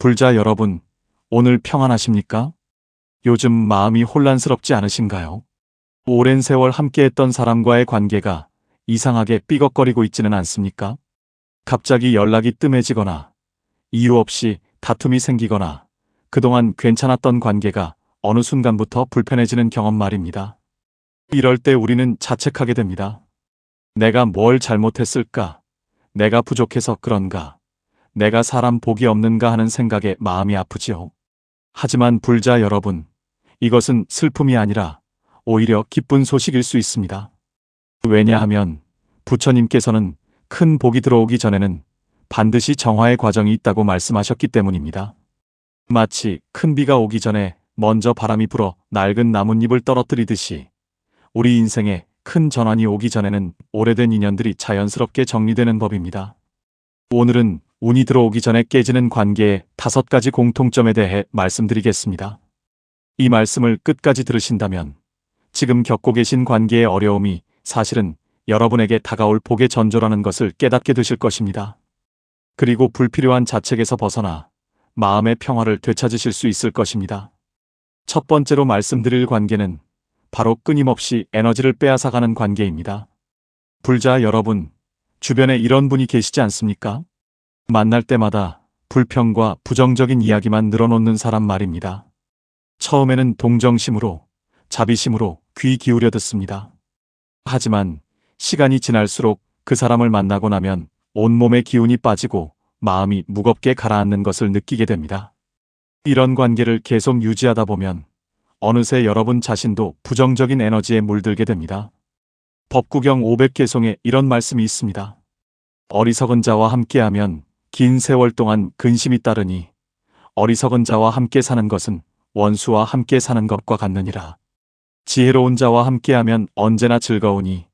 불자 여러분, 오늘 평안하십니까? 요즘 마음이 혼란스럽지 않으신가요? 오랜 세월 함께했던 사람과의 관계가 이상하게 삐걱거리고 있지는 않습니까? 갑자기 연락이 뜸해지거나 이유 없이 다툼이 생기거나 그동안 괜찮았던 관계가 어느 순간부터 불편해지는 경험 말입니다. 이럴 때 우리는 자책하게 됩니다. 내가 뭘 잘못했을까? 내가 부족해서 그런가? 내가 사람 복이 없는가 하는 생각에 마음이 아프지요. 하지만 불자 여러분, 이것은 슬픔이 아니라 오히려 기쁜 소식일 수 있습니다. 왜냐하면 부처님께서는 큰 복이 들어오기 전에는 반드시 정화의 과정이 있다고 말씀하셨기 때문입니다. 마치 큰 비가 오기 전에 먼저 바람이 불어 낡은 나뭇잎을 떨어뜨리듯이 우리 인생에 큰 전환이 오기 전에는 오래된 인연들이 자연스럽게 정리되는 법입니다. 오늘은 운이 들어오기 전에 깨지는 관계의 다섯 가지 공통점에 대해 말씀드리겠습니다. 이 말씀을 끝까지 들으신다면 지금 겪고 계신 관계의 어려움이 사실은 여러분에게 다가올 복의 전조라는 것을 깨닫게 되실 것입니다. 그리고 불필요한 자책에서 벗어나 마음의 평화를 되찾으실 수 있을 것입니다. 첫 번째로 말씀드릴 관계는 바로 끊임없이 에너지를 빼앗아가는 관계입니다. 불자 여러분, 주변에 이런 분이 계시지 않습니까? 만날 때마다 불평과 부정적인 이야기만 늘어놓는 사람 말입니다. 처음에는 동정심으로, 자비심으로 귀 기울여 듣습니다. 하지만 시간이 지날수록 그 사람을 만나고 나면 온몸의 기운이 빠지고 마음이 무겁게 가라앉는 것을 느끼게 됩니다. 이런 관계를 계속 유지하다 보면 어느새 여러분 자신도 부정적인 에너지에 물들게 됩니다. 법구경 500개송에 이런 말씀이 있습니다. 어리석은 자와 함께하면 긴 세월 동안 근심이 따르니 어리석은 자와 함께 사는 것은 원수와 함께 사는 것과 같느니라. 지혜로운 자와 함께하면 언제나 즐거우니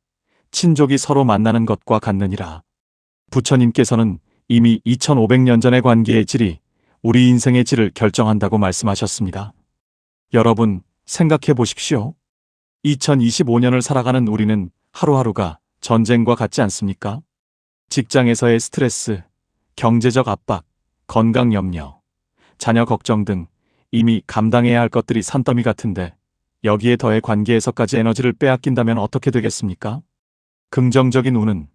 친족이 서로 만나는 것과 같느니라. 부처님께서는 이미 2500년 전의 관계의 질이 우리 인생의 질을 결정한다고 말씀하셨습니다. 여러분, 생각해 보십시오. 2025년을 살아가는 우리는 하루하루가 전쟁과 같지 않습니까? 직장에서의 스트레스, 경제적 압박, 건강 염려, 자녀 걱정 등 이미 감당해야 할 것들이 산더미 같은데 여기에 더해 관계에서까지 에너지를 빼앗긴다면 어떻게 되겠습니까? 긍정적인 운은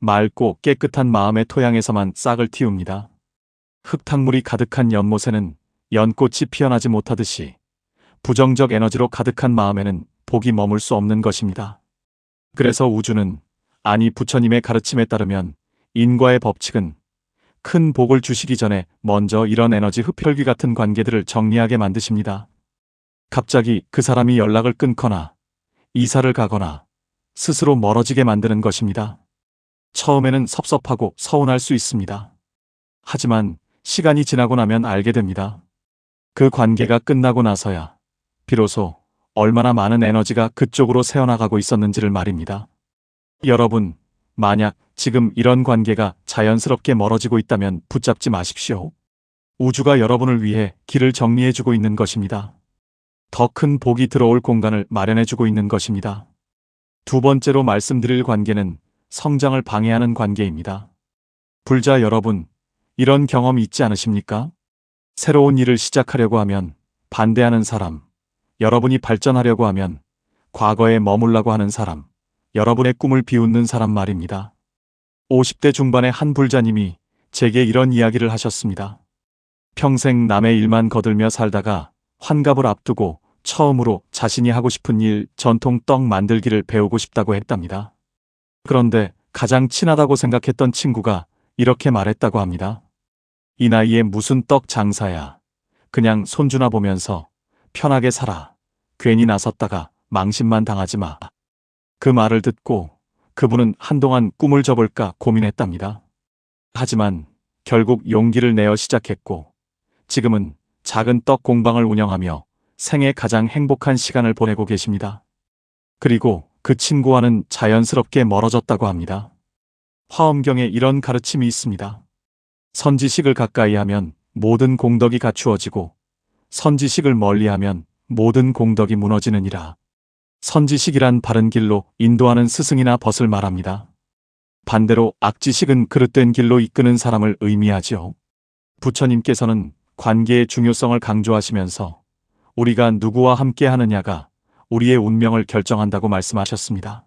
맑고 깨끗한 마음의 토양에서만 싹을 틔웁니다. 흙탕물이 가득한 연못에는 연꽃이 피어나지 못하듯이 부정적 에너지로 가득한 마음에는 복이 머물 수 없는 것입니다. 그래서 우주는 아니 부처님의 가르침에 따르면 인과의 법칙은 큰 복을 주시기 전에 먼저 이런 에너지 흡혈귀 같은 관계들을 정리하게 만드십니다. 갑자기 그 사람이 연락을 끊거나 이사를 가거나 스스로 멀어지게 만드는 것입니다. 처음에는 섭섭하고 서운할 수 있습니다. 하지만 시간이 지나고 나면 알게 됩니다. 그 관계가 끝나고 나서야 비로소 얼마나 많은 에너지가 그쪽으로 새어나가고 있었는지를 말입니다. 여러분, 만약 지금 이런 관계가 자연스럽게 멀어지고 있다면 붙잡지 마십시오. 우주가 여러분을 위해 길을 정리해주고 있는 것입니다. 더 큰 복이 들어올 공간을 마련해주고 있는 것입니다. 두 번째로 말씀드릴 관계는 성장을 방해하는 관계입니다. 불자 여러분, 이런 경험 있지 않으십니까? 새로운 일을 시작하려고 하면 반대하는 사람, 여러분이 발전하려고 하면 과거에 머물라고 하는 사람, 여러분의 꿈을 비웃는 사람 말입니다. 50대 중반의 한 불자님이 제게 이런 이야기를 하셨습니다. 평생 남의 일만 거들며 살다가 환갑을 앞두고 처음으로 자신이 하고 싶은 일 전통 떡 만들기를 배우고 싶다고 했답니다. 그런데 가장 친하다고 생각했던 친구가 이렇게 말했다고 합니다. 이 나이에 무슨 떡 장사야. 그냥 손주나 보면서 편하게 살아. 괜히 나섰다가 망신만 당하지 마. 그 말을 듣고 그분은 한동안 꿈을 접을까 고민했답니다. 하지만 결국 용기를 내어 시작했고 지금은 작은 떡 공방을 운영하며 생애 가장 행복한 시간을 보내고 계십니다. 그리고 그 친구와는 자연스럽게 멀어졌다고 합니다. 화엄경에 이런 가르침이 있습니다. 선지식을 가까이 하면 모든 공덕이 갖추어지고 선지식을 멀리하면 모든 공덕이 무너지느니라. 선지식이란 바른 길로 인도하는 스승이나 벗을 말합니다. 반대로 악지식은 그릇된 길로 이끄는 사람을 의미하지요. 부처님께서는 관계의 중요성을 강조하시면서 우리가 누구와 함께 하느냐가 우리의 운명을 결정한다고 말씀하셨습니다.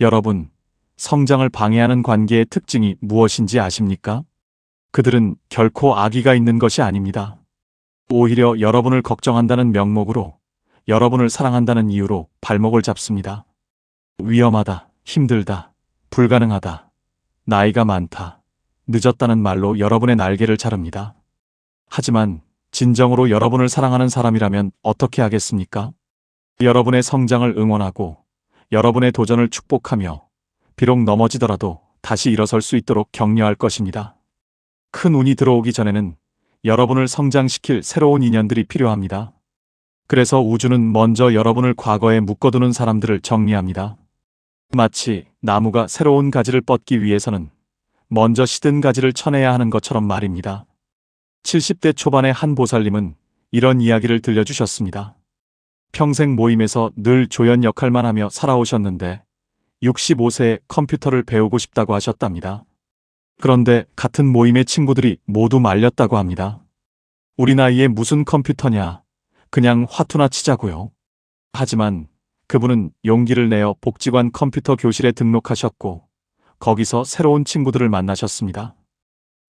여러분, 성장을 방해하는 관계의 특징이 무엇인지 아십니까? 그들은 결코 악의가 있는 것이 아닙니다. 오히려 여러분을 걱정한다는 명목으로 여러분을 사랑한다는 이유로 발목을 잡습니다. 위험하다, 힘들다, 불가능하다, 나이가 많다, 늦었다는 말로 여러분의 날개를 자릅니다. 하지만 진정으로 여러분을 사랑하는 사람이라면 어떻게 하겠습니까? 여러분의 성장을 응원하고 여러분의 도전을 축복하며 비록 넘어지더라도 다시 일어설 수 있도록 격려할 것입니다. 큰 운이 들어오기 전에는 여러분을 성장시킬 새로운 인연들이 필요합니다. 그래서 우주는 먼저 여러분을 과거에 묶어두는 사람들을 정리합니다. 마치 나무가 새로운 가지를 뻗기 위해서는 먼저 시든 가지를 쳐내야 하는 것처럼 말입니다. 70대 초반의 한 보살님은 이런 이야기를 들려주셨습니다. 평생 모임에서 늘 조연 역할만 하며 살아오셨는데 65세에 컴퓨터를 배우고 싶다고 하셨답니다. 그런데 같은 모임의 친구들이 모두 말렸다고 합니다. 우리 나이에 무슨 컴퓨터냐. 그냥 화투나 치자고요. 하지만 그분은 용기를 내어 복지관 컴퓨터 교실에 등록하셨고 거기서 새로운 친구들을 만나셨습니다.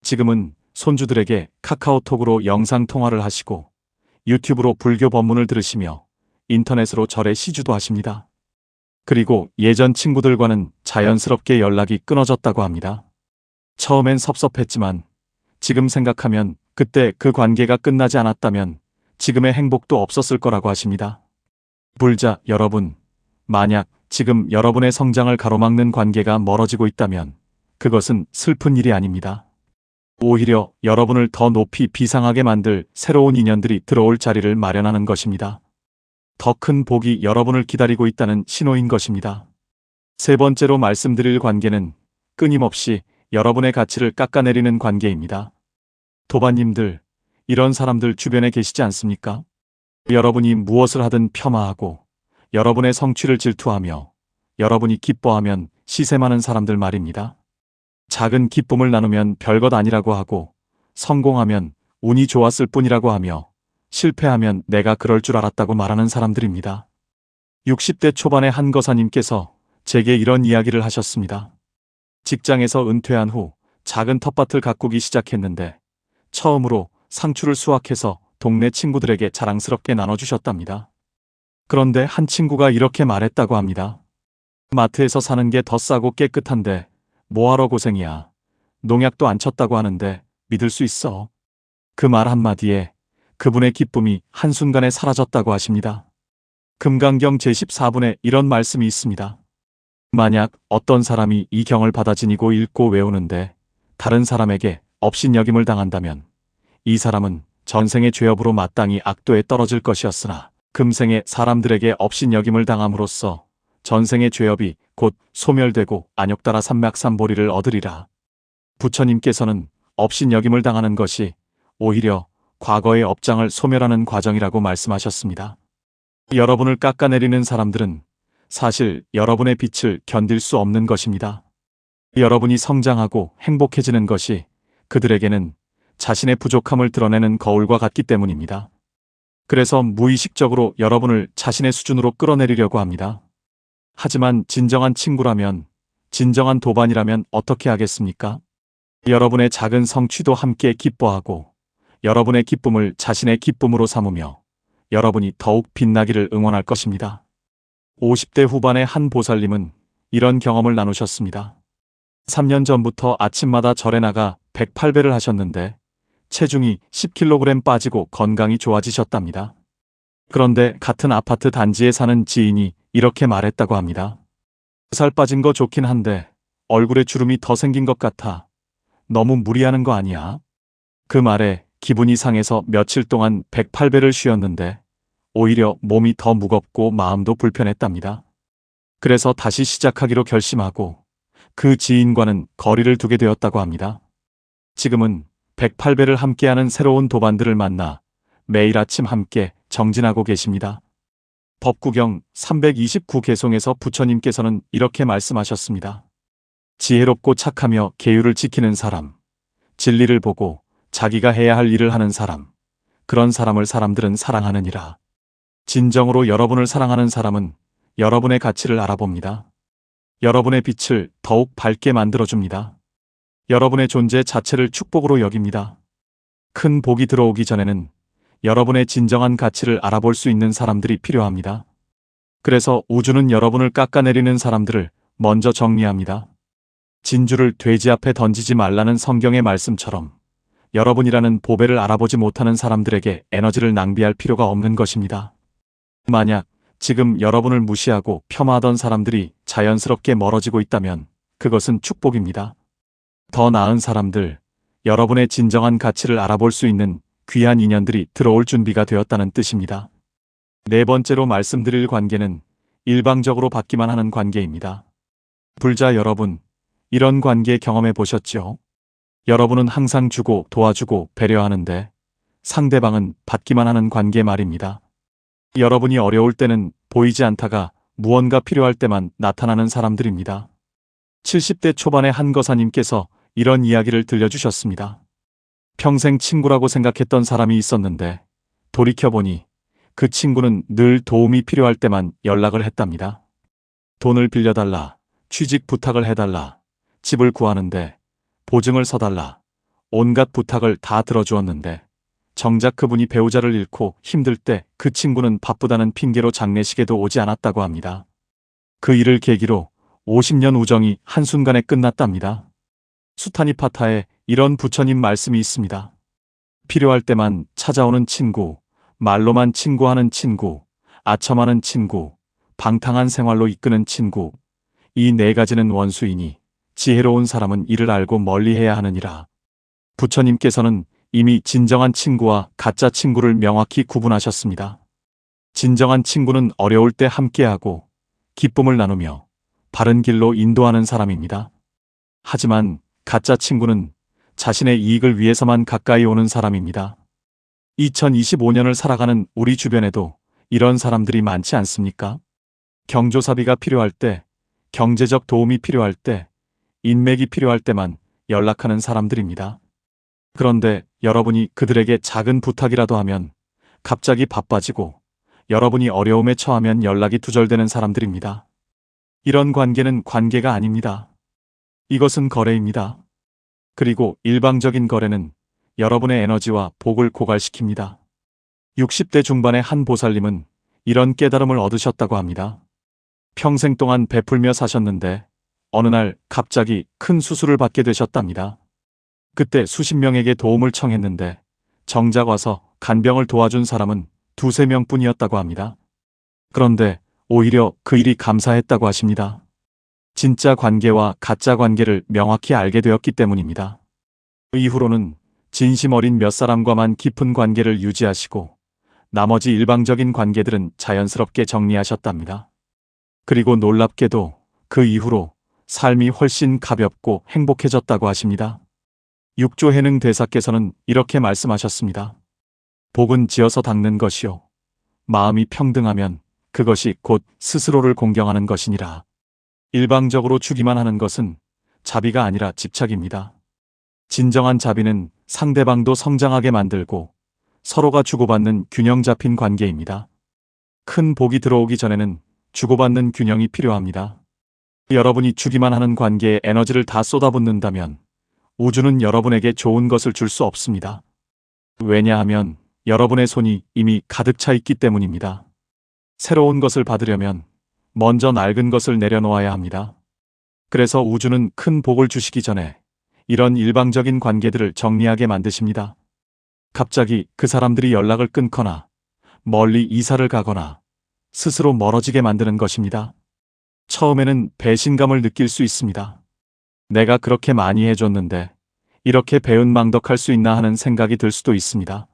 지금은 손주들에게 카카오톡으로 영상 통화를 하시고 유튜브로 불교 법문을 들으시며 인터넷으로 절에 시주도 하십니다. 그리고 예전 친구들과는 자연스럽게 연락이 끊어졌다고 합니다. 처음엔 섭섭했지만 지금 생각하면 그때 그 관계가 끝나지 않았다면 지금의 행복도 없었을 거라고 하십니다. 불자 여러분, 만약 지금 여러분의 성장을 가로막는 관계가 멀어지고 있다면 그것은 슬픈 일이 아닙니다. 오히려 여러분을 더 높이 비상하게 만들 새로운 인연들이 들어올 자리를 마련하는 것입니다. 더 큰 복이 여러분을 기다리고 있다는 신호인 것입니다. 세 번째로 말씀드릴 관계는 끊임없이 여러분의 가치를 깎아내리는 관계입니다. 도반님들, 이런 사람들 주변에 계시지 않습니까? 여러분이 무엇을 하든 폄하하고 여러분의 성취를 질투하며 여러분이 기뻐하면 시세 많은 사람들 말입니다. 작은 기쁨을 나누면 별것 아니라고 하고 성공하면 운이 좋았을 뿐이라고 하며 실패하면 내가 그럴 줄 알았다고 말하는 사람들입니다. 60대 초반의 한 거사님께서 제게 이런 이야기를 하셨습니다. 직장에서 은퇴한 후 작은 텃밭을 가꾸기 시작했는데 처음으로 상추를 수확해서 동네 친구들에게 자랑스럽게 나눠주셨답니다. 그런데 한 친구가 이렇게 말했다고 합니다. 마트에서 사는 게 더 싸고 깨끗한데 뭐하러 고생이야. 농약도 안 쳤다고 하는데 믿을 수 있어. 그 말 한마디에 그분의 기쁨이 한순간에 사라졌다고 하십니다. 금강경 제14분에 이런 말씀이 있습니다. 만약 어떤 사람이 이 경을 받아 지니고 읽고 외우는데 다른 사람에게 업신여김을 당한다면 이 사람은 전생의 죄업으로 마땅히 악도에 떨어질 것이었으나 금생에 사람들에게 업신여김을 당함으로써 전생의 죄업이 곧 소멸되고 안욕따라 삼맥삼보리를 얻으리라. 부처님께서는 업신여김을 당하는 것이 오히려 과거의 업장을 소멸하는 과정이라고 말씀하셨습니다. 여러분을 깎아내리는 사람들은 사실 여러분의 빛을 견딜 수 없는 것입니다. 여러분이 성장하고 행복해지는 것이 그들에게는 자신의 부족함을 드러내는 거울과 같기 때문입니다. 그래서 무의식적으로 여러분을 자신의 수준으로 끌어내리려고 합니다. 하지만 진정한 친구라면, 진정한 도반이라면 어떻게 하겠습니까? 여러분의 작은 성취도 함께 기뻐하고, 여러분의 기쁨을 자신의 기쁨으로 삼으며, 여러분이 더욱 빛나기를 응원할 것입니다. 50대 후반의 한 보살님은 이런 경험을 나누셨습니다. 3년 전부터 아침마다 절에 나가 108배를 하셨는데, 체중이 10kg 빠지고 건강이 좋아지셨답니다. 그런데 같은 아파트 단지에 사는 지인이 이렇게 말했다고 합니다. 살 빠진 거 좋긴 한데 얼굴에 주름이 더 생긴 것 같아. 너무 무리하는 거 아니야? 그 말에 기분이 상해서 며칠 동안 108배를 쉬었는데 오히려 몸이 더 무겁고 마음도 불편했답니다. 그래서 다시 시작하기로 결심하고 그 지인과는 거리를 두게 되었다고 합니다. 지금은 108배를 함께하는 새로운 도반들을 만나 매일 아침 함께 정진하고 계십니다. 법구경 329 개송에서 부처님께서는 이렇게 말씀하셨습니다. 지혜롭고 착하며 계율을 지키는 사람, 진리를 보고 자기가 해야 할 일을 하는 사람, 그런 사람을 사람들은 사랑하느니라. 진정으로 여러분을 사랑하는 사람은 여러분의 가치를 알아봅니다. 여러분의 빛을 더욱 밝게 만들어줍니다. 여러분의 존재 자체를 축복으로 여깁니다. 큰 복이 들어오기 전에는 여러분의 진정한 가치를 알아볼 수 있는 사람들이 필요합니다. 그래서 우주는 여러분을 깎아내리는 사람들을 먼저 정리합니다. 진주를 돼지 앞에 던지지 말라는 성경의 말씀처럼 여러분이라는 보배를 알아보지 못하는 사람들에게 에너지를 낭비할 필요가 없는 것입니다. 만약 지금 여러분을 무시하고 폄하하던 사람들이 자연스럽게 멀어지고 있다면 그것은 축복입니다. 더 나은 사람들, 여러분의 진정한 가치를 알아볼 수 있는 귀한 인연들이 들어올 준비가 되었다는 뜻입니다. 네 번째로 말씀드릴 관계는 일방적으로 받기만 하는 관계입니다. 불자 여러분, 이런 관계 경험해 보셨죠? 여러분은 항상 주고 도와주고 배려하는데 상대방은 받기만 하는 관계 말입니다. 여러분이 어려울 때는 보이지 않다가 무언가 필요할 때만 나타나는 사람들입니다. 70대 초반의 한 거사님께서 이런 이야기를 들려주셨습니다. 평생 친구라고 생각했던 사람이 있었는데 돌이켜보니 그 친구는 늘 도움이 필요할 때만 연락을 했답니다. 돈을 빌려달라, 취직 부탁을 해달라, 집을 구하는데 보증을 서달라, 온갖 부탁을 다 들어주었는데 정작 그분이 배우자를 잃고 힘들 때 그 친구는 바쁘다는 핑계로 장례식에도 오지 않았다고 합니다. 그 일을 계기로 50년 우정이 한순간에 끝났답니다. 수타니 파타에 이런 부처님 말씀이 있습니다. 필요할 때만 찾아오는 친구, 말로만 친구하는 친구, 아첨하는 친구, 방탕한 생활로 이끄는 친구. 이 네 가지는 원수이니 지혜로운 사람은 이를 알고 멀리해야 하느니라. 부처님께서는 이미 진정한 친구와 가짜 친구를 명확히 구분하셨습니다. 진정한 친구는 어려울 때 함께하고 기쁨을 나누며 바른 길로 인도하는 사람입니다. 하지만 가짜 친구는 자신의 이익을 위해서만 가까이 오는 사람입니다. 2025년을 살아가는 우리 주변에도 이런 사람들이 많지 않습니까? 경조사비가 필요할 때, 경제적 도움이 필요할 때, 인맥이 필요할 때만 연락하는 사람들입니다. 그런데 여러분이 그들에게 작은 부탁이라도 하면 갑자기 바빠지고 여러분이 어려움에 처하면 연락이 두절되는 사람들입니다. 이런 관계는 관계가 아닙니다. 이것은 거래입니다. 그리고 일방적인 거래는 여러분의 에너지와 복을 고갈시킵니다. 60대 중반의 한 보살님은 이런 깨달음을 얻으셨다고 합니다. 평생 동안 베풀며 사셨는데 어느 날 갑자기 큰 수술을 받게 되셨답니다. 그때 수십 명에게 도움을 청했는데 정작 와서 간병을 도와준 사람은 두세 명뿐이었다고 합니다. 그런데 오히려 그 일이 감사했다고 하십니다. 진짜 관계와 가짜 관계를 명확히 알게 되었기 때문입니다. 이후로는 진심 어린 몇 사람과만 깊은 관계를 유지하시고 나머지 일방적인 관계들은 자연스럽게 정리하셨답니다. 그리고 놀랍게도 그 이후로 삶이 훨씬 가볍고 행복해졌다고 하십니다. 육조 해능 대사께서는 이렇게 말씀하셨습니다. 복은 지어서 닦는 것이요. 마음이 평등하면 그것이 곧 스스로를 공경하는 것이니라. 일방적으로 주기만 하는 것은 자비가 아니라 집착입니다. 진정한 자비는 상대방도 성장하게 만들고 서로가 주고받는 균형 잡힌 관계입니다. 큰 복이 들어오기 전에는 주고받는 균형이 필요합니다. 여러분이 주기만 하는 관계에 에너지를 다 쏟아붓는다면 우주는 여러분에게 좋은 것을 줄 수 없습니다. 왜냐하면 여러분의 손이 이미 가득 차 있기 때문입니다. 새로운 것을 받으려면 먼저 낡은 것을 내려놓아야 합니다. 그래서 우주는 큰 복을 주시기 전에 이런 일방적인 관계들을 정리하게 만드십니다. 갑자기 그 사람들이 연락을 끊거나 멀리 이사를 가거나 스스로 멀어지게 만드는 것입니다. 처음에는 배신감을 느낄 수 있습니다. 내가 그렇게 많이 해줬는데 이렇게 배은망덕할 수 있나 하는 생각이 들 수도 있습니다.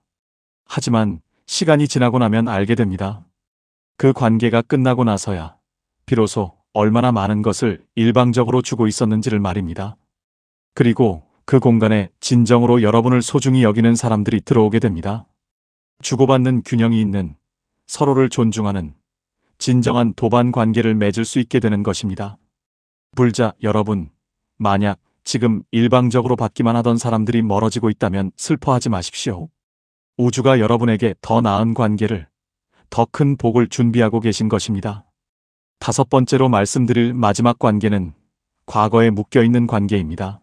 하지만 시간이 지나고 나면 알게 됩니다. 그 관계가 끝나고 나서야 비로소 얼마나 많은 것을 일방적으로 주고 있었는지를 말입니다. 그리고 그 공간에 진정으로 여러분을 소중히 여기는 사람들이 들어오게 됩니다. 주고받는 균형이 있는 서로를 존중하는 진정한 도반 관계를 맺을 수 있게 되는 것입니다. 불자 여러분, 만약 지금 일방적으로 받기만 하던 사람들이 멀어지고 있다면 슬퍼하지 마십시오. 우주가 여러분에게 더 나은 관계를, 더 큰 복을 준비하고 계신 것입니다. 다섯 번째로 말씀드릴 마지막 관계는 과거에 묶여 있는 관계입니다.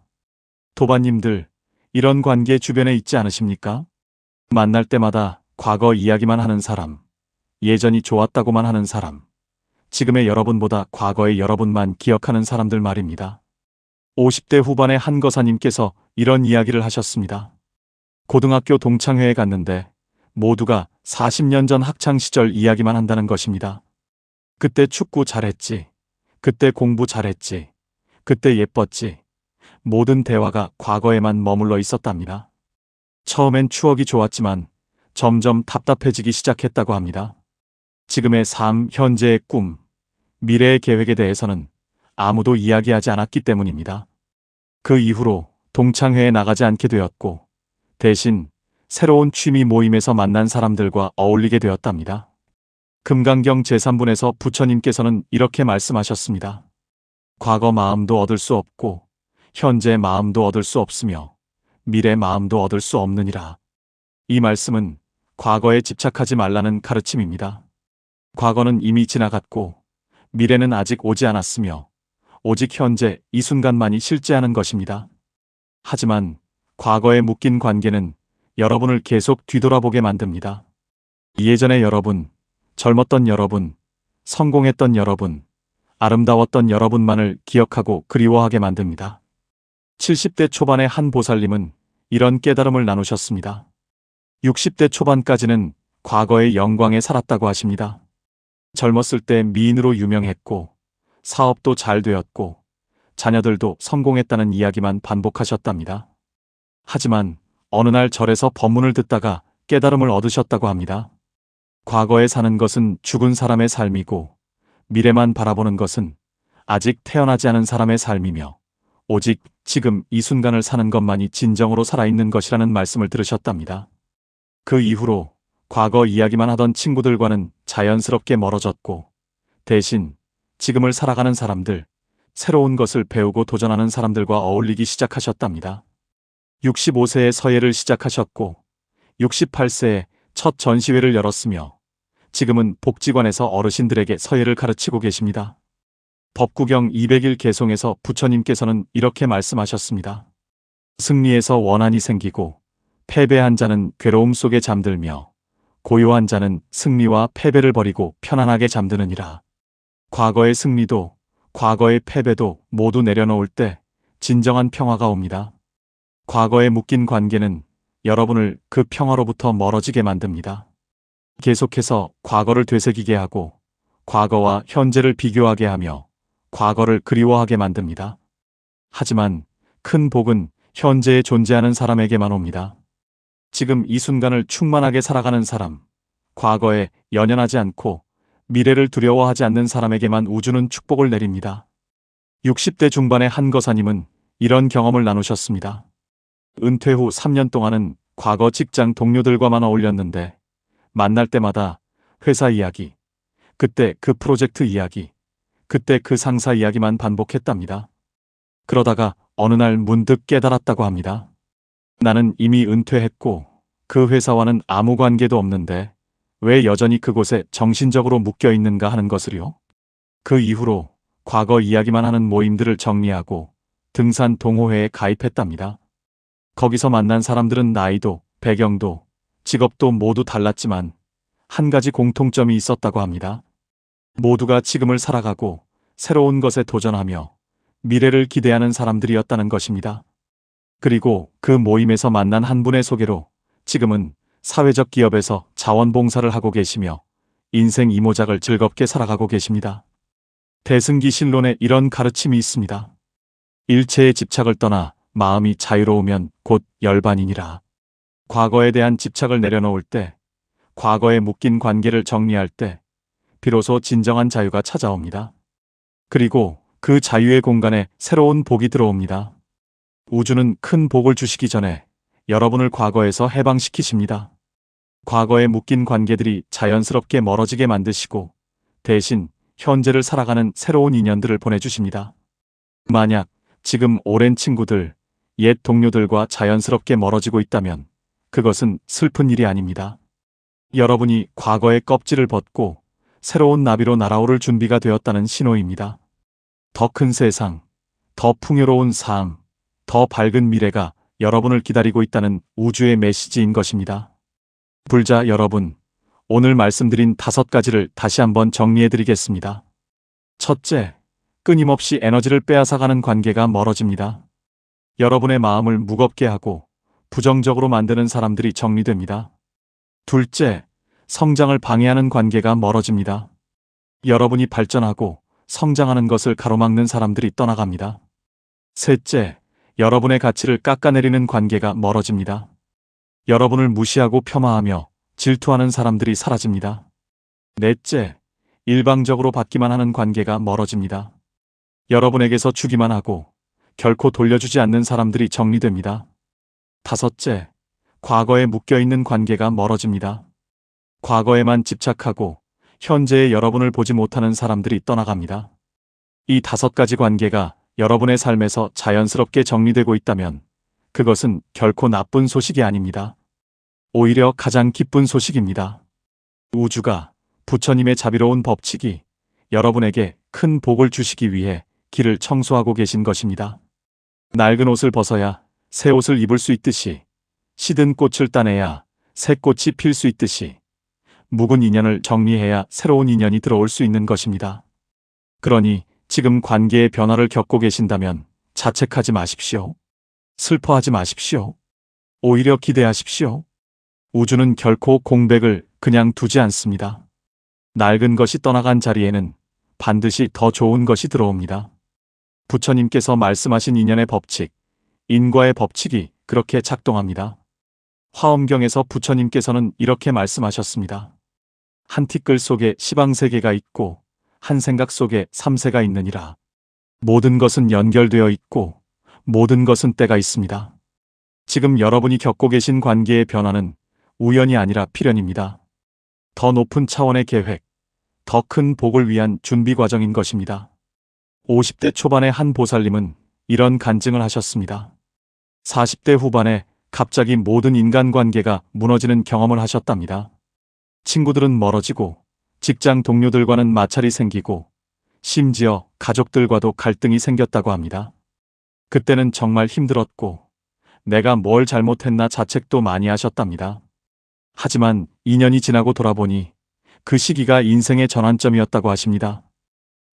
도반님들, 이런 관계 주변에 있지 않으십니까? 만날 때마다 과거 이야기만 하는 사람, 예전이 좋았다고만 하는 사람, 지금의 여러분보다 과거의 여러분만 기억하는 사람들 말입니다. 50대 후반의 한 거사님께서 이런 이야기를 하셨습니다. 고등학교 동창회에 갔는데 모두가 40년 전 학창시절 이야기만 한다는 것입니다. 그때 축구 잘했지. 그때 공부 잘했지. 그때 예뻤지. 모든 대화가 과거에만 머물러 있었답니다. 처음엔 추억이 좋았지만 점점 답답해지기 시작했다고 합니다. 지금의 삶, 현재의 꿈, 미래의 계획에 대해서는 아무도 이야기하지 않았기 때문입니다. 그 이후로 동창회에 나가지 않게 되었고 대신 새로운 취미 모임에서 만난 사람들과 어울리게 되었답니다. 금강경 제3분에서 부처님께서는 이렇게 말씀하셨습니다. 과거 마음도 얻을 수 없고 현재 마음도 얻을 수 없으며 미래 마음도 얻을 수 없느니라. 이 말씀은 과거에 집착하지 말라는 가르침입니다. 과거는 이미 지나갔고 미래는 아직 오지 않았으며 오직 현재 이 순간만이 실제하는 것입니다. 하지만 과거에 묶인 관계는 여러분을 계속 뒤돌아보게 만듭니다. 예전의 여러분, 젊었던 여러분, 성공했던 여러분, 아름다웠던 여러분만을 기억하고 그리워하게 만듭니다. 70대 초반의 한 보살님은 이런 깨달음을 나누셨습니다. 60대 초반까지는 과거의 영광에 살았다고 하십니다. 젊었을 때 미인으로 유명했고, 사업도 잘 되었고, 자녀들도 성공했다는 이야기만 반복하셨답니다. 하지만 어느 날 절에서 법문을 듣다가 깨달음을 얻으셨다고 합니다. 과거에 사는 것은 죽은 사람의 삶이고, 미래만 바라보는 것은 아직 태어나지 않은 사람의 삶이며, 오직 지금 이 순간을 사는 것만이 진정으로 살아있는 것이라는 말씀을 들으셨답니다. 그 이후로 과거 이야기만 하던 친구들과는 자연스럽게 멀어졌고 대신 지금을 살아가는 사람들, 새로운 것을 배우고 도전하는 사람들과 어울리기 시작하셨답니다. 65세에 서예를 시작하셨고 68세에 첫 전시회를 열었으며 지금은 복지관에서 어르신들에게 서예를 가르치고 계십니다. 법구경 200일 개송에서 부처님께서는 이렇게 말씀하셨습니다. 승리에서 원한이 생기고 패배한 자는 괴로움 속에 잠들며 고요한 자는 승리와 패배를 버리고 편안하게 잠드느니라. 과거의 승리도 과거의 패배도 모두 내려놓을 때 진정한 평화가 옵니다. 과거에 묶인 관계는 여러분을 그 평화로부터 멀어지게 만듭니다. 계속해서 과거를 되새기게 하고 과거와 현재를 비교하게 하며 과거를 그리워하게 만듭니다. 하지만 큰 복은 현재에 존재하는 사람에게만 옵니다. 지금 이 순간을 충만하게 살아가는 사람, 과거에 연연하지 않고 미래를 두려워하지 않는 사람에게만 우주는 축복을 내립니다. 60대 중반의 한 거사님은 이런 경험을 나누셨습니다. 은퇴 후 3년 동안은 과거 직장 동료들과만 어울렸는데 만날 때마다 회사 이야기, 그때 그 프로젝트 이야기, 그때 그 상사 이야기만 반복했답니다. 그러다가 어느 날 문득 깨달았다고 합니다. 나는 이미 은퇴했고 그 회사와는 아무 관계도 없는데 왜 여전히 그곳에 정신적으로 묶여 있는가 하는 것을요? 그 이후로 과거 이야기만 하는 모임들을 정리하고 등산 동호회에 가입했답니다. 거기서 만난 사람들은 나이도 배경도 직업도 모두 달랐지만 한 가지 공통점이 있었다고 합니다. 모두가 지금을 살아가고 새로운 것에 도전하며 미래를 기대하는 사람들이었다는 것입니다. 그리고 그 모임에서 만난 한 분의 소개로 지금은 사회적 기업에서 자원봉사를 하고 계시며 인생 이모작을 즐겁게 살아가고 계십니다. 대승기 신론에 이런 가르침이 있습니다. 일체의 집착을 떠나 마음이 자유로우면 곧 열반이니라. 과거에 대한 집착을 내려놓을 때, 과거에 묶인 관계를 정리할 때, 비로소 진정한 자유가 찾아옵니다. 그리고 그 자유의 공간에 새로운 복이 들어옵니다. 우주는 큰 복을 주시기 전에 여러분을 과거에서 해방시키십니다. 과거에 묶인 관계들이 자연스럽게 멀어지게 만드시고 대신 현재를 살아가는 새로운 인연들을 보내주십니다. 만약 지금 오랜 친구들, 옛 동료들과 자연스럽게 멀어지고 있다면 그것은 슬픈 일이 아닙니다. 여러분이 과거의 껍질을 벗고 새로운 나비로 날아오를 준비가 되었다는 신호입니다. 더 큰 세상, 더 풍요로운 삶, 더 밝은 미래가 여러분을 기다리고 있다는 우주의 메시지인 것입니다. 불자 여러분, 오늘 말씀드린 다섯 가지를 다시 한번 정리해 드리겠습니다. 첫째, 끊임없이 에너지를 빼앗아가는 관계가 멀어집니다. 여러분의 마음을 무겁게 하고 부정적으로 만드는 사람들이 정리됩니다. 둘째, 성장을 방해하는 관계가 멀어집니다. 여러분이 발전하고 성장하는 것을 가로막는 사람들이 떠나갑니다. 셋째, 여러분의 가치를 깎아내리는 관계가 멀어집니다. 여러분을 무시하고 폄하하며 질투하는 사람들이 사라집니다. 넷째, 일방적으로 받기만 하는 관계가 멀어집니다. 여러분에게서 주기만 하고 결코 돌려주지 않는 사람들이 정리됩니다. 다섯째, 과거에 묶여있는 관계가 멀어집니다. 과거에만 집착하고 현재의 여러분을 보지 못하는 사람들이 떠나갑니다. 이 다섯 가지 관계가 여러분의 삶에서 자연스럽게 정리되고 있다면 그것은 결코 나쁜 소식이 아닙니다. 오히려 가장 기쁜 소식입니다. 우주가 부처님의 자비로운 법칙이 여러분에게 큰 복을 주시기 위해 길을 청소하고 계신 것입니다. 낡은 옷을 벗어야 새 옷을 입을 수 있듯이 시든 꽃을 따내야 새 꽃이 필 수 있듯이 묵은 인연을 정리해야 새로운 인연이 들어올 수 있는 것입니다. 그러니 지금 관계의 변화를 겪고 계신다면 자책하지 마십시오. 슬퍼하지 마십시오. 오히려 기대하십시오. 우주는 결코 공백을 그냥 두지 않습니다. 낡은 것이 떠나간 자리에는 반드시 더 좋은 것이 들어옵니다. 부처님께서 말씀하신 인연의 법칙, 인과의 법칙이 그렇게 작동합니다. 화엄경에서 부처님께서는 이렇게 말씀하셨습니다. 한 티끌 속에 시방세계가 있고 한 생각 속에 삼세가 있느니라. 모든 것은 연결되어 있고 모든 것은 때가 있습니다. 지금 여러분이 겪고 계신 관계의 변화는 우연이 아니라 필연입니다. 더 높은 차원의 계획, 더 큰 복을 위한 준비 과정인 것입니다. 50대 초반의 한 보살님은 이런 간증을 하셨습니다. 40대 후반에 갑자기 모든 인간관계가 무너지는 경험을 하셨답니다. 친구들은 멀어지고 직장 동료들과는 마찰이 생기고 심지어 가족들과도 갈등이 생겼다고 합니다. 그때는 정말 힘들었고 내가 뭘 잘못했나 자책도 많이 하셨답니다. 하지만 2년이 지나고 돌아보니 그 시기가 인생의 전환점이었다고 하십니다.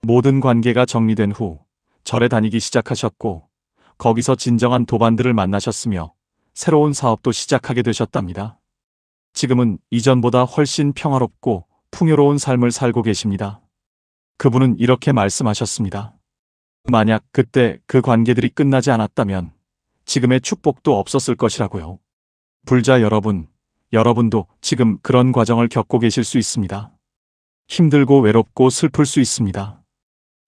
모든 관계가 정리된 후 절에 다니기 시작하셨고 거기서 진정한 도반들을 만나셨으며 새로운 사업도 시작하게 되셨답니다. 지금은 이전보다 훨씬 평화롭고 풍요로운 삶을 살고 계십니다. 그분은 이렇게 말씀하셨습니다. 만약 그때 그 관계들이 끝나지 않았다면 지금의 축복도 없었을 것이라고요. 불자 여러분, 여러분도 지금 그런 과정을 겪고 계실 수 있습니다. 힘들고 외롭고 슬플 수 있습니다.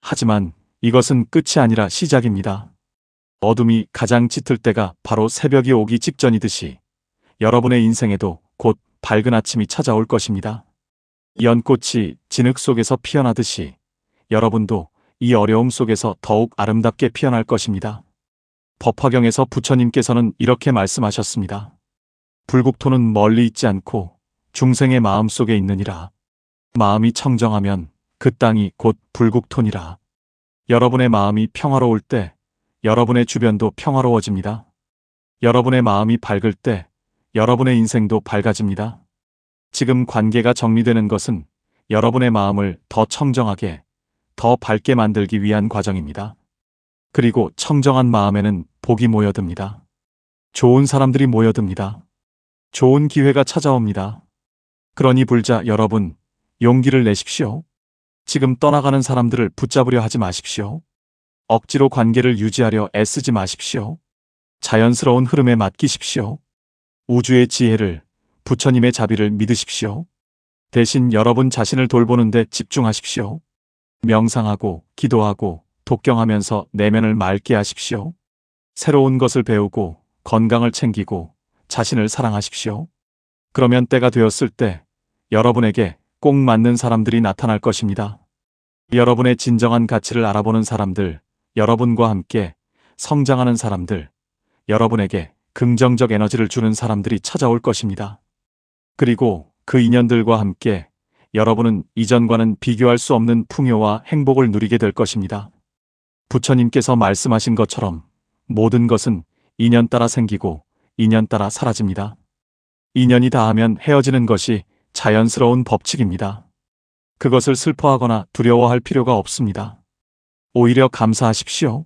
하지만 이것은 끝이 아니라 시작입니다. 어둠이 가장 짙을 때가 바로 새벽이 오기 직전이듯이 여러분의 인생에도 곧 밝은 아침이 찾아올 것입니다. 연꽃이 진흙 속에서 피어나듯이 여러분도 이 어려움 속에서 더욱 아름답게 피어날 것입니다. 법화경에서 부처님께서는 이렇게 말씀하셨습니다. 불국토는 멀리 있지 않고 중생의 마음 속에 있느니라. 마음이 청정하면 그 땅이 곧 불국토니라. 여러분의 마음이 평화로울 때 여러분의 주변도 평화로워집니다. 여러분의 마음이 밝을 때 여러분의 인생도 밝아집니다. 지금 관계가 정리되는 것은 여러분의 마음을 더 청정하게, 더 밝게 만들기 위한 과정입니다. 그리고 청정한 마음에는 복이 모여듭니다. 좋은 사람들이 모여듭니다. 좋은 기회가 찾아옵니다. 그러니 불자 여러분, 용기를 내십시오. 지금 떠나가는 사람들을 붙잡으려 하지 마십시오. 억지로 관계를 유지하려 애쓰지 마십시오. 자연스러운 흐름에 맡기십시오. 우주의 지혜를, 부처님의 자비를 믿으십시오. 대신 여러분 자신을 돌보는 데 집중하십시오. 명상하고 기도하고 독경하면서 내면을 맑게 하십시오. 새로운 것을 배우고 건강을 챙기고 자신을 사랑하십시오. 그러면 때가 되었을 때 여러분에게 꼭 맞는 사람들이 나타날 것입니다. 여러분의 진정한 가치를 알아보는 사람들, 여러분과 함께 성장하는 사람들, 여러분에게 긍정적 에너지를 주는 사람들이 찾아올 것입니다. 그리고 그 인연들과 함께 여러분은 이전과는 비교할 수 없는 풍요와 행복을 누리게 될 것입니다. 부처님께서 말씀하신 것처럼 모든 것은 인연 따라 생기고 인연 따라 사라집니다. 인연이 닿으면 헤어지는 것이 자연스러운 법칙입니다. 그것을 슬퍼하거나 두려워할 필요가 없습니다. 오히려 감사하십시오.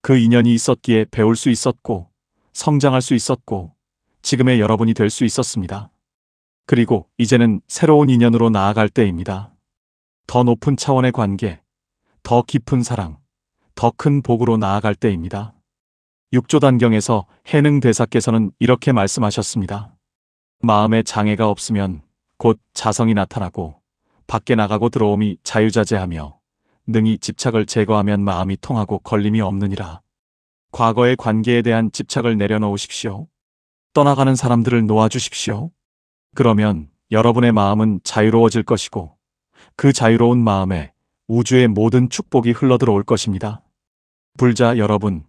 그 인연이 있었기에 배울 수 있었고, 성장할 수 있었고, 지금의 여러분이 될 수 있었습니다. 그리고 이제는 새로운 인연으로 나아갈 때입니다. 더 높은 차원의 관계, 더 깊은 사랑, 더 큰 복으로 나아갈 때입니다. 육조단경에서 해능 대사께서는 이렇게 말씀하셨습니다. 마음에 장애가 없으면 곧 자성이 나타나고 밖에 나가고 들어옴이 자유자재하며 능히 집착을 제거하면 마음이 통하고 걸림이 없느니라. 과거의 관계에 대한 집착을 내려놓으십시오. 떠나가는 사람들을 놓아주십시오. 그러면 여러분의 마음은 자유로워질 것이고 그 자유로운 마음에 우주의 모든 축복이 흘러들어올 것입니다. 불자 여러분,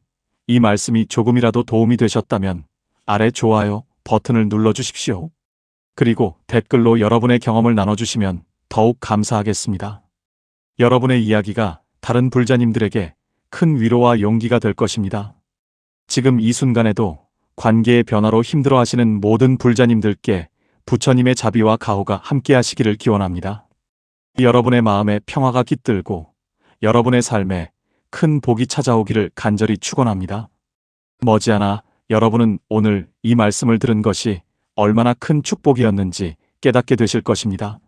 이 말씀이 조금이라도 도움이 되셨다면 아래 좋아요 버튼을 눌러주십시오. 그리고 댓글로 여러분의 경험을 나눠주시면 더욱 감사하겠습니다. 여러분의 이야기가 다른 불자님들에게 큰 위로와 용기가 될 것입니다. 지금 이 순간에도 관계의 변화로 힘들어 하시는 모든 불자님들께 부처님의 자비와 가호가 함께 하시기를 기원합니다. 여러분의 마음에 평화가 깃들고 여러분의 삶에 큰 복이 찾아오기를 간절히 축원합니다. 머지않아 여러분은 오늘 이 말씀을 들은 것이 얼마나 큰 축복이었는지 깨닫게 되실 것입니다.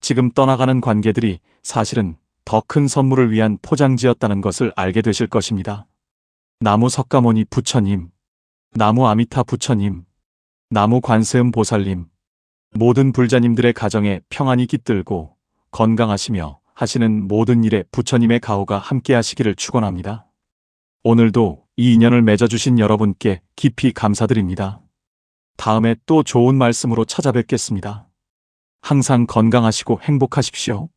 지금 떠나가는 관계들이 사실은 더 큰 선물을 위한 포장지였다는 것을 알게 되실 것입니다. 나무 석가모니 부처님, 나무 아미타 부처님, 나무 관세음 보살님, 모든 불자님들의 가정에 평안이 깃들고 건강하시며 하시는 모든 일에 부처님의 가호가 함께 하시기를 축원합니다. 오늘도 이 인연을 맺어주신 여러분께 깊이 감사드립니다. 다음에 또 좋은 말씀으로 찾아뵙겠습니다. 항상 건강하시고 행복하십시오.